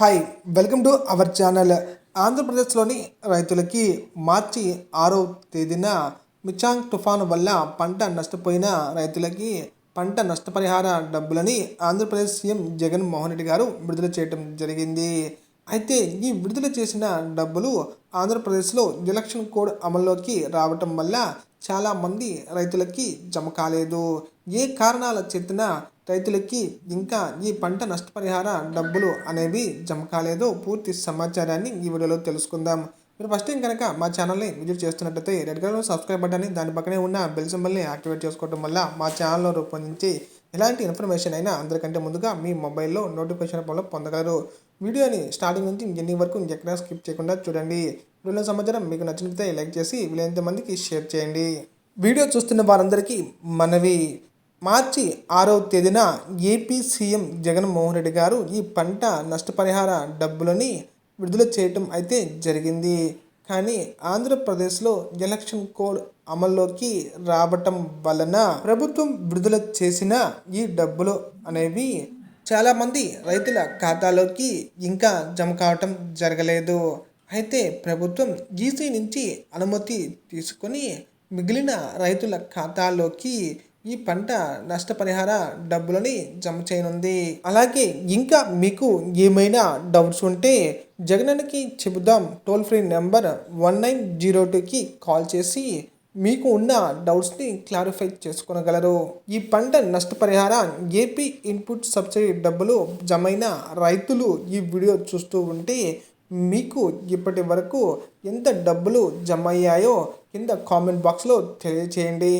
Hi welcome to our channel ఆంధ్రప్రదేశ్లోని రైతులకి మార్చి ఆరో తేదీన మిచాంగ్ తుఫాను వల్ల పంట నష్టపోయిన రైతులకి పంట నష్టపరిహార డబ్బులని ఆంధ్రప్రదేశ్ సీఎం జగన్మోహన్ రెడ్డి గారు విడుదల చేయడం జరిగింది. అయితే ఈ విడుదల చేసిన డబ్బులు ఆంధ్రప్రదేశ్లో ఎలక్షన్ కోడ్ అమల్లోకి రావటం వల్ల చాలామంది రైతులకి జమ కాలేదు. ఏ కారణాల చేతన రైతులకి ఇంకా ఈ పంట నష్టపరిహార డబ్బులు అనేవి జమ కాలేదో. పూర్తి సమాచారాన్ని ఈ వీడియోలో తెలుసుకుందాం. మీరు ఫస్ట్ టైం కనుక మా ఛానల్ని విజిట్ చేస్తున్నట్టయితే రెడ్ కలర్ సబ్స్క్రైబ్ బటన్ని దాని పక్కనే ఉన్న బెల్ సింబల్ని యాక్టివేట్ చేసుకోవడం వల్ల మా ఛానల్లో రూపొందించి ఎలాంటి ఇన్ఫర్మేషన్ అయినా అందరికంటే ముందుగా మీ మొబైల్లో నోటిఫికేషన్ రూపంలో పొందగలరు. వీడియోని స్టార్టింగ్ నుంచి ఎన్ని వరకు ఎక్కడా స్కిప్ చేయకుండా చూడండి. వీడియో సమాచారం మీకు నచ్చినట్లయితే లైక్ చేసి వీలైనంత మందికి షేర్ చేయండి. వీడియో చూస్తున్న వారందరికీ మనవి. మార్చి ఆరవ తేదీన ఏపీ సీఎం జగన్మోహన్ రెడ్డి గారు ఈ పంట నష్టపరిహార డబ్బులని విడుదల చేయటం అయితే జరిగింది. కానీ ఆంధ్రప్రదేశ్లో ఎలక్షన్ కోడ్ అమల్లోకి రావటం వలన ప్రభుత్వం విడుదల చేసిన ఈ డబ్బులు అనేవి చాలామంది రైతుల ఖాతాలోకి ఇంకా జమ కావటం జరగలేదు. అయితే ప్రభుత్వం ఈసీ నుంచి అనుమతి తీసుకొని మిగిలిన రైతుల ఖాతాలోకి ఈ పంట నష్టపరిహార డబ్బులని జమ చేయనుంది. అలాగే ఇంకా మీకు ఏమైనా డౌట్స్ ఉంటే జగనన్నకి చెబుదాం. Toll free number one nine zero టూకి కాల్ చేసి మీకు ఉన్న డౌట్స్ని క్లారిఫై చేసుకునగలరు. ఈ పంట నష్టపరిహార ఏపీ ఇన్పుట్ సబ్సిడీ డబ్బులు జమైన రైతులు ఈ వీడియో చూస్తూ ఉంటే మీకు ఇప్పటి వరకు ఎంత డబ్బులు జమ అయ్యాయో కింద కామెంట్ బాక్స్లో తెలియచేయండి.